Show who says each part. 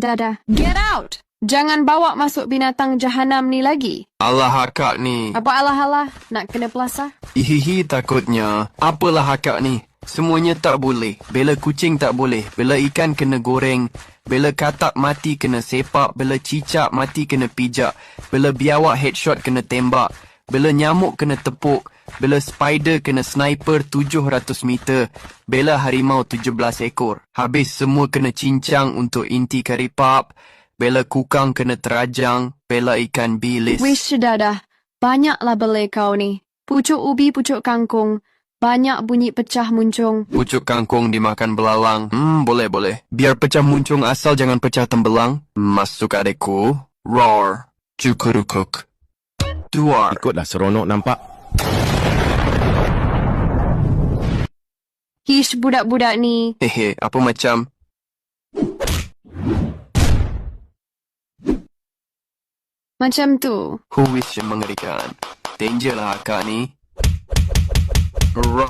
Speaker 1: Dadah. Get out! Jangan bawa masuk binatang jahanam ni lagi.
Speaker 2: Alah akak ni.
Speaker 1: Apa alah-alah? Nak kena pelasah?
Speaker 2: Hihihi takutnya. Apalah akak ni. Semuanya tak boleh. Bela kucing tak boleh. Bela ikan kena goreng. Bela katak mati kena sepak. Bela cicak mati kena pijak. Bela biawak headshot kena tembak. Bela nyamuk kena tepuk. Bela spider kena sniper 700 meter. Bela harimau 17 ekor. Habis semua kena cincang untuk inti karipap. Bela kukang kena terajang. Bela ikan bilis.
Speaker 1: Wish dadah. Banyaklah belai kau ni. Pucuk ubi, pucuk kangkung. Banyak bunyi pecah muncung.
Speaker 2: Pucuk kangkung dimakan belalang. Hmm, boleh, boleh. Biar pecah muncung asal jangan pecah tembelang. Masuk adekku. Roar. Cukurukuk. Duar.
Speaker 3: Ikutlah seronok nampak.
Speaker 1: Hish budak-budak ni.
Speaker 2: Hehe, apa macam?
Speaker 1: Macam tu.
Speaker 2: Who is yang mengerikan? Danger lah akak ni. Roar.